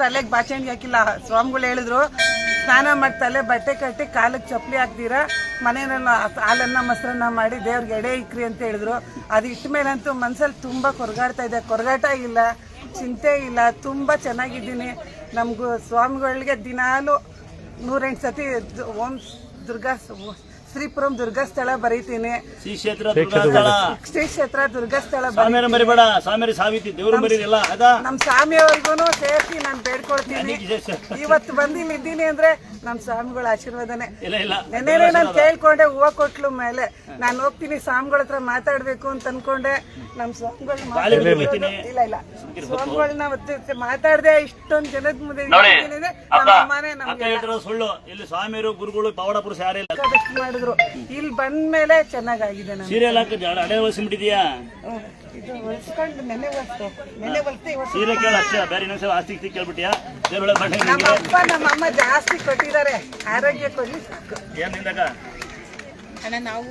ತಲೆಗೆ ಬಾಚಣಿಗೆ ಹಾಕಿಲ್ಲ. ಸ್ವಾಮಿಗಳು ಹೇಳಿದ್ರು, ಸ್ನಾನ ಮಾಡಿ ತಲೆ ಬಟ್ಟೆ ಕಟ್ಟಿ ಕಾಲಕ್ಕೆ ಚಪ್ಪಲಿ ಹಾಕ್ತೀರಾ ಮನೆಯನ್ನ ಹಾಲನ್ನ ಮೊಸರನ್ನ ಮಾಡಿ ದೇವ್ರಿಗೆ ಎಡೆ ಇಕ್ರಿ ಅಂತ ಹೇಳಿದ್ರು. ಅದು ಇಟ್ಟ ಮೇಲಂತೂ ಮನ್ಸಲ್ಲಿ ತುಂಬ ಕೊರಗಾಡ್ತಾ ಇದೆ. ಕೊರಗಾಟ ಇಲ್ಲ, ಚಿಂತೆ ಇಲ್ಲ, ತುಂಬ ಚೆನ್ನಾಗಿದ್ದೀನಿ. ನಮಗೂ ಸ್ವಾಮಿಗಳಿಗೆ ದಿನಾಲು ನೂರೆಂಟು ಸತಿ ಓಂ ದುರ್ಗಾ ಶ್ರೀಪುರಂ ದುರ್ಗಸ್ಥಳ ಬರೀತೀನಿ. ಶ್ರೀ ಕ್ಷೇತ್ರ ದುರ್ಗಾಸ್ಥಳ. ಶ್ರೀ ಕ್ಷೇತ್ರ ದುರ್ಗಸ್ಥಳ ಬರೀ ಸ್ವಾಮಿಯರ ಮರಿಬೇಡ ಸ್ವಾಮಿಯರ ಸಾವಿತಿ ದೇವ್ರ ಮರಿರಲ್ಲ ಅದಾ? ನಮ್ಮ ಸ್ವಾಮಿಯವ್ರಿಗೂ ಸೇರಿಸಿ ನಾನು ಬೇಡ್ಕೊಳ್ತೀನಿ. ಇವತ್ತು ಬಂದು ಇಲ್ಲಿ ಇದ್ದೀನಿ ಅಂದ್ರೆ ನಮ್ ಸ್ವಾಮಿಗಳ ಆಶೀರ್ವಾದನೆ. ಇಲ್ಲ ಇಲ್ಲ. ನಾನು ಕೇಳ್ಕೊಂಡೆ ಹೂವ ಕೊಟ್ಲು ಮೇಲೆ. ನಾನು ಹೋಗ್ತೀನಿ ಸ್ವಾಮಿಗಳ ಹತ್ರ ಮಾತಾಡ್ಬೇಕು ಅಂತ ಅನ್ಕೊಂಡೆ. ನಮ್ ಸ್ವಾಮಿಗಳು ಇಲ್ಲ ಇಲ್ಲ. ಸ್ವಾಮಿಗಳನ್ನ ಮತ್ತೆ ಮಾತಾಡ್ದೆ ಇಷ್ಟೊಂದು ಜನದ ಮುಂದೆ ನಮ್ಮ ಅಮ್ಮನೇ ಅಕ್ಕ ನಮ್ಗೆ ಸುಳ್ಳು. ಇಲ್ಲಿ ಸ್ವಾಮಿಯರು ಗುರುಗಳು ಪವಾಡ ಪುರುಷ ಯಾರಿಲ್ಲ ಬೇಕಾದಷ್ಟು ಮಾಡಿದ್ರು ಇಲ್ಲಿ ಬಂದ್ಮೇಲೆ ಚೆನ್ನಾಗಾಗಿದೆ ಸೀರೆ ಹೊಲಿಸ್ಬಿಟ್ಟಿದ್ಯಾ. ಇದು ಹೊಲ್ಸ್ಕೊಂಡು ನೆನೆ ನೆನೆ ಹೊಲ್ಸ್ದೆ ಇವತ್ತು. ಸೀರೆ ಕೇಳ ಅಷ್ಟೇ ಬೇರೆ ಇನ್ನೊಂದ್ಸಲ ಆಸ್ತಿ ಕೇಳ್ಬಿಟ್ಟಿಯಾ ದೇವ್ರೊಳಗೆ ನಮ್ಮ ಅಪ್ಪ ನಮ್ಮ ಅಮ್ಮ ಜಾಸ್ತಿ ಕೊಟ್ಟಿದ್ದಾರೆ. ಆರೋಗ್ಯ ಕೊಡ್ಲಿ ಏನ್ ನಿಂದಾಗ ಅಣ್ಣ ನಾವು